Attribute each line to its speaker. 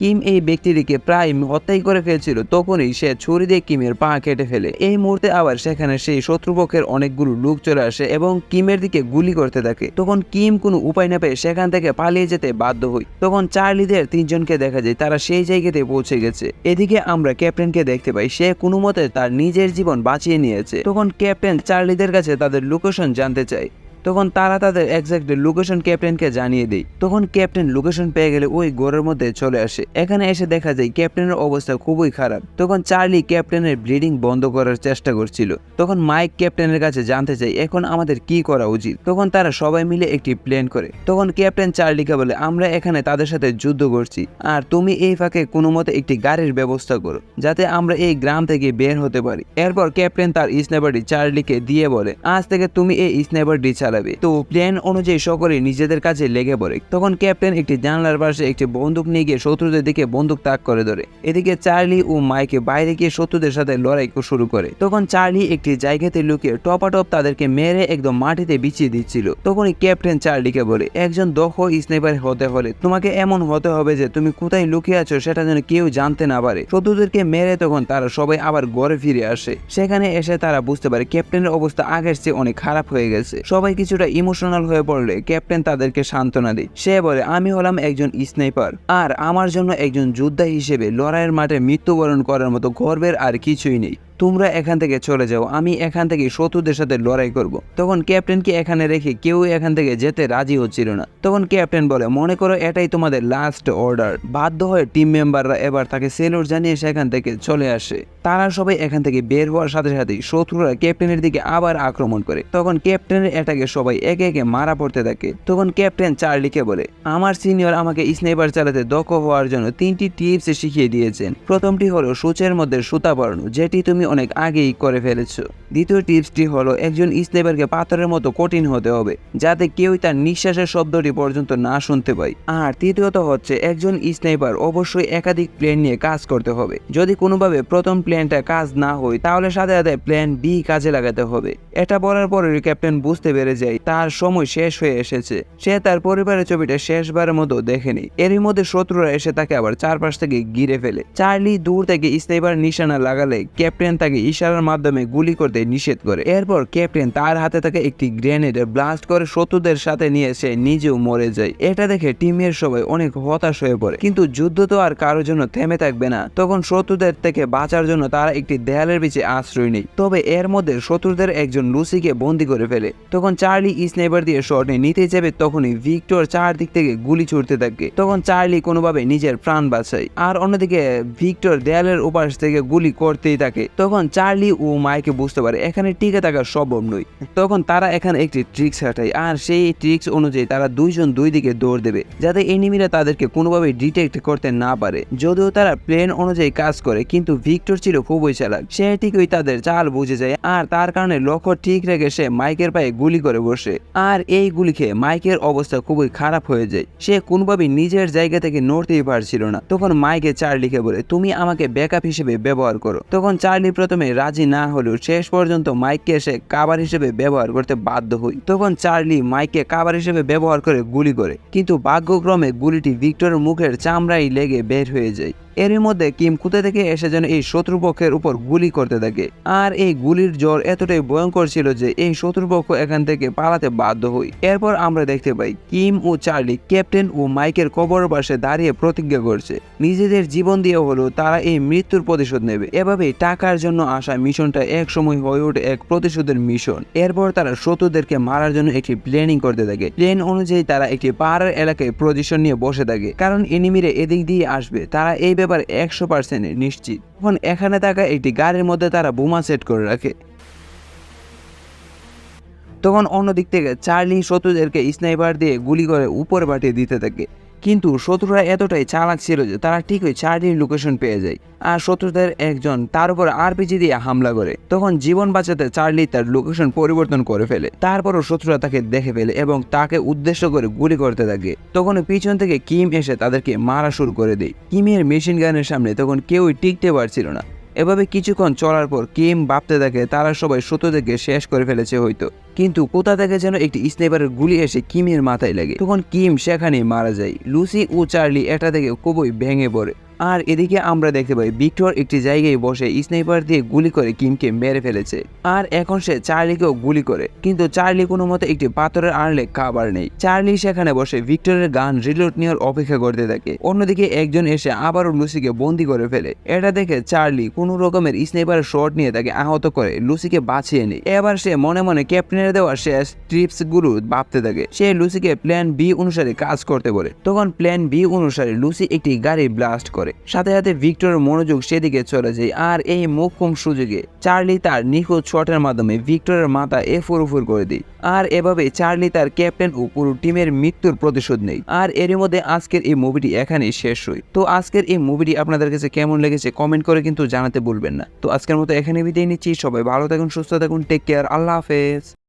Speaker 1: Kim এই ব্যক্তিটিকে প্রায় হত্যাই করে ফেলছিল, তখনই সে ছুরি দিয়ে কিমের পা কেটে ফেলে। এই মুহূর্তে আবার সেখানে সেই শত্রুপক্ষের অনেকগুলো লোক চলে আসে এবং কিমের দিকে গুলি করতে থাকে। তখন কিম কোনো উপায় না পেয়ে সেখান থেকে পালিয়ে যেতে বাধ্য হই। তখন চার্লিদের তিনজনকে দেখা যায় তারা সেই জায়গাতে পৌঁছে গেছে। এদিকে আমরা ক্যাপ্টেনকে দেখতে পাই, সে কোনো মতে তার নিজের জীবন বাঁচিয়ে নিয়েছে। তখন ক্যাপ্টেন চার্লিদের কাছে তাদের লোকেশন জানতে চায়। তখন তারা তাদের এক্সাক্ট লোকেশন ক্যাপ্টেনকে জানিয়ে দেয়। তখন ক্যাপ্টেন লোকেশন পেয়ে গেলে ওই ঘরের মধ্যে চলে আসে। এখানে এসে দেখা যায় ক্যাপ্টেনের অবস্থা খুবই খারাপ। তখন চার্লি ক্যাপ্টেনের ব্লিডিং বন্ধ করার চেষ্টা করছিল। তখন মাইক ক্যাপ্টেনের কাছে জানতে চাই এখন আমাদের কি করা উচিত? তখন তারা সবাই মিলে একটি প্ল্যান করে। তখন ক্যাপ্টেন চার্লিকে বলে, আমরা এখানে তাদের সাথে যুদ্ধ করছি। আর তুমি এই ফাঁকে কোনো মতে একটি গাড়ির ব্যবস্থা করো, যাতে আমরা এই গ্রাম থেকে বের হতে পারি। এরপর ক্যাপ্টেন তার স্নাইপারটি চার্লিকে দিয়ে বলে, আজ থেকে তুমি এই স্নাইপারটি চালাবে। তো প্ল্যান অনুযায়ী সকলে নিজেদের কাছে লেগে পড়ে। তখন ক্যাপ্টেন একটি জানলার পাশে একটি বন্দুক নিয়ে গিয়ে শত্রুদের দিকে বন্দুক তাক করে ধরে। এদিকে চার্লি ও মাইকে বাইরে গিয়ে শত্রুদের সাথে লড়াই শুরু করে। তখন চার্লি একটি জায়গাতে লুকিয়ে টপাটপ তাদেরকে মেরে একদম মাটিতে বিছিয়ে দিচ্ছিল। তখনই ক্যাপ্টেন চার্লিকে বলে, একজন দক্ষ স্নাইপার হতে হলে তোমাকে এমন হতে হবে যে তুমি কোথায় লুকিয়ে আছো সেটা যেন কেউ জানতে না পারে। শত্রুদেরকে মেরে তখন তারা সবাই আবার ঘরে ফিরে আসে। সেখানে এসে তারা বুঝতে পারে ক্যাপ্টেনের অবস্থা আগের চেয়ে অনেক খারাপ হয়ে গেছে। সবাই কিছুটা ইমোশনাল হয়ে পড়লে ক্যাপ্টেন তাদেরকে সান্ত্বনা দেয়। সে বলে, আমি হলাম একজন স্নাইপার আর আমার জন্য একজন যোদ্ধা হিসেবে লড়াইয়ের মাঠে মৃত্যুবরণ করার মতো গর্বের আর কিছুই নেই। তোমরা এখান থেকে চলে যাও, আমি এখান থেকে শত্রুদের সাথে লড়াই করব। তখন ক্যাপ্টেনকে এখানে রেখে কেউ এখান থেকে যেতে রাজি হচ্ছিল না। তখন ক্যাপ্টেন বলে, মনে করো এটাই তোমাদের লাস্ট অর্ডার বাধ্য হয়ে টিম মেম্বাররা এবার তাকে সেলুট জানিয়ে সেখান থেকে চলে আসে। তারা সবাই এখান থেকে বের হওয়ার সাথে সাথে শত্রুরা ক্যাপ্টেনের দিকে আবার আক্রমণ করে। তখন ক্যাপ্টেনের এটাকে সবাই একে একে মারা পড়তে থাকে। তখন ক্যাপ্টেন চার্লিকে বলে, আমার সিনিয়র আমাকে স্নাইপার চালাতে দক্ষ হওয়ার জন্য তিনটি টিপস শিখিয়ে দিয়েছেন। প্রথমটি হলো সূচের মধ্যে সুতা পড়ানো যেটি তুমি অনেক আগেই করে ফেলেছো। দ্বিতীয় টিপসটি হলো, একজন স্নাইপারকে পাথরের মতো কঠিন হতে হবে, যাতে কেউই তার নিঃশ্বাসের শব্দটি পর্যন্ত না শুনতে পায়। আর তৃতীয়ত হচ্ছে, একজন স্নাইপার অবশ্যই একাধিক প্লেন নিয়ে কাজ করতে হবে। যদি কোনোভাবে প্রথম প্ল্যানটা কাজ না হয়, তাহলে সাথে সাথে প্ল্যান বি কাজে লাগাতে হবে। এটা বলার পরে ক্যাপ্টেন বুঝতে পেরে যায়, তার সময় শেষ হয়ে এসেছে। সে তার পরিবারের ছবিটা শেষবারের মতো দেখেনি। এরই মধ্যে শত্রুরা এসে তাকে আবার চারপাশ থেকে ঘিরে ফেলে। চার্লি দূর থেকে স্নাইপার নিশানা লাগালে ক্যাপ্টেন তাকে ইশারার মাধ্যমে গুলি করতে নিষেধ করে। এরপর ক্যাপ্টেন তার হাতে থাকা একটি গ্রেনেড ব্লাস্ট করে শত্রুদের সাথে নিয়ে সে নিজেও মরে যায়। এটা দেখে টিমের সবাই অনেক হতাশ হয়ে পড়ে। কিন্তু যুদ্ধ তো আর কারোর জন্য থেমে থাকবে না। তখন শত্রুদের থেকে বাঁচার জন্য তারা একটি দেয়ালের পিছে আশ্রয় নেই তবে এর মধ্যে শত্রুদের একজন লুসিকে বন্দি করে ফেলে। তখন চার্লি স্নাইপার দিয়ে শট নিতে যাবে, তখনই ভিক্টর চারদিক থেকে গুলি ছুটতে থাকে। তখন চার্লি কোনোভাবে নিজের প্রাণ বাঁচায়। আর অন্যদিকে ভিক্টর দেয়ালের উপাস থেকে গুলি করতেই থাকে। তখন চার্লি ও মাইকে বুঝতে পারে এখানে টিকে থাকা সম্ভব নয়। তখন তারা এখানে একটি ট্রিক্স হাঁটায় আর সেই ট্রিক্স অনুযায়ী তারা দুইজন দুই দিকে দৌড় দেবে, যাতে এনিমিরা তাদেরকে কোনোভাবে ডিটেক্ট করতে না পারে। যদিও তারা প্লেন অনুযায়ী কাজ করে, কিন্তু ভিক্টর ছিল খুবই চালাক। সে ঠিকই তাদের চাল বুঝে যায় আর তার কারণে লক্ষ্য ঠিক রেখে সে মাইকের পায়ে গুলি করে বসে। আর এই গুলি খেয়ে মাইকের অবস্থা খুবই খারাপ হয়ে যায়। সে কোনোভাবে নিজের জায়গা থেকে নড়তেই পারছিল না। তখন মাইকে চার্লিকে বলে, তুমি আমাকে ব্যাকআপ হিসেবে ব্যবহার করো। তখন চার্লি প্রথমে রাজি না হলেও শেষ পর্যন্ত মাইককে এসে কাবার হিসেবে ব্যবহার করতে বাধ্য হই। তখন চার্লি মাইককে কাবার হিসেবে ব্যবহার করে গুলি করে, কিন্তু ভাগ্যক্রমে গুলিটি ভিক্টরের মুখের চামড়াই লেগে বের হয়ে যায়। এরই মধ্যে কিম কোথা থেকে এসে যেন এই শত্রুপক্ষের উপর গুলি করতে থাকে। আর এই গুলির জ্বর এতটাই ভয়ঙ্কর ছিল যে এই শত্রুপক্ষ এখান থেকে পালাতে বাধ্য হই। এরপর আমরা দেখতে পাই, কিম ও চার্লি, ক্যাপ্টেন ও মাইকের কবর পাশে দাঁড়িয়ে প্রতিজ্ঞা করছে। নিজেদের জীবন দিয়ে হলেও তারা এই মৃত্যুর প্রতিশোধ নেবে। এভাবে টাকার জন্য আসা মিশনটা এক সময় হয়ে ওঠে এক প্রতিশোধের মিশন। এরপর তারা শত্রুদেরকে মারার জন্য একটি প্ল্যানিং করতে থাকে। প্ল্যান অনুযায়ী তারা একটি পাহাড়ের এলাকায় পজিশন নিয়ে বসে থাকে। কারণ এনিমিরে এদিক দিয়ে আসবে, তারা এই ব্যাপারে একশো পার্সেন্ট নিশ্চিত। তখন এখানে থাকা একটি গাড়ির মধ্যে তারা বোমা সেট করে রাখে। তখন অন্যদিক থেকে চার্লি শত্রুদেরকে স্নাইপার দিয়ে গুলি করে উপরে পাঠিয়ে দিতে থাকে। কিন্তু শত্রুরা এতটাই চালাক ছিল যে তারা ঠিকই চার্লির লোকেশন পেয়ে যায়। আর শত্রুদের একজন তার উপর আরপিজি দিয়ে হামলা করে। তখন জীবন বাঁচাতে চার্লি তার লোকেশন পরিবর্তন করে ফেলে। তারপরও শত্রুরা তাকে দেখে ফেলে এবং তাকে উদ্দেশ্য করে গুলি করতে থাকে। তখন পিছন থেকে কিম এসে তাদেরকে মারা শুরু করে দেয়। কিমের মেশিন গানের সামনে তখন কেউই টিকতে পারছিল না। এভাবে কিছুক্ষণ চলার পর কিম বাপতে দেখে তারা সবাই শত্রুদেরকে শেষ করে ফেলেছে হয়তো। কিন্তু কোথা থেকে যেন একটি স্নাইপারের গুলি এসে কিমের মাথায় লাগে। তখন কিম সেখানেই মারা যায়। লুসি ও চার্লি এটা থেকে খুবই ভেঙে পড়ে। আর এদিকে আমরা দেখতে পাই, ভিক্টর একটি জায়গায় বসে স্নাইপার দিয়ে গুলি করে কিমকে মেরে ফেলেছে। আর এখন সে চার্লিকেও গুলি করে, কিন্তু চার্লি কোনো মতে একটি পাথরের আড়লে খাবার নেই। চার্লি সেখানে বসে ভিক্টরের গান রিলোড নেওয়ার অপেক্ষা করতে থাকে। অন্যদিকে একজন এসে আবারও লুসিকে বন্দি করে ফেলে। এটা দেখে চার্লি কোনো রকমের স্নাইপারের শট নিয়ে তাকে আহত করে, লুসিকে বাঁচিয়ে নেয়। এবার সে মনে মনে ক্যাপ্টেনের দেওয়া শেষ ট্রিপসগুলো ভাবতে থাকে। সে লুসিকে প্ল্যান বি অনুসারে কাজ করতে বলে। তখন প্ল্যান বি অনুসারে লুসি একটি গাড়ি ব্লাস্ট করে। সাথে সাথে ভিক্টরের মনোযোগ সেদিকে চলে যায় আর এই মোক্ষম সুযোগে চার্লি তার নিখুঁত শটের মাধ্যমে ভিক্টরের মাথা এ ফুরুফুর করে দেয়। আর এভাবে চার্লি তার ক্যাপ্টেন ও পুরো টিমের মৃত্যুর প্রতিশোধ নেই আর এরই মধ্যে আজকের এই মুভিটি এখানেই শেষ হয়। তো আজকের এই মুভিটি আপনাদের কাছে কেমন লেগেছে কমেন্ট করে কিন্তু জানাতে ভুলবেন না। তো আজকের মতো এখানে বিদায় নিচ্ছি। সবাই ভালো থাকুন, সুস্থ থাকুন টেক কেয়ার আল্লাহ হাফেজ।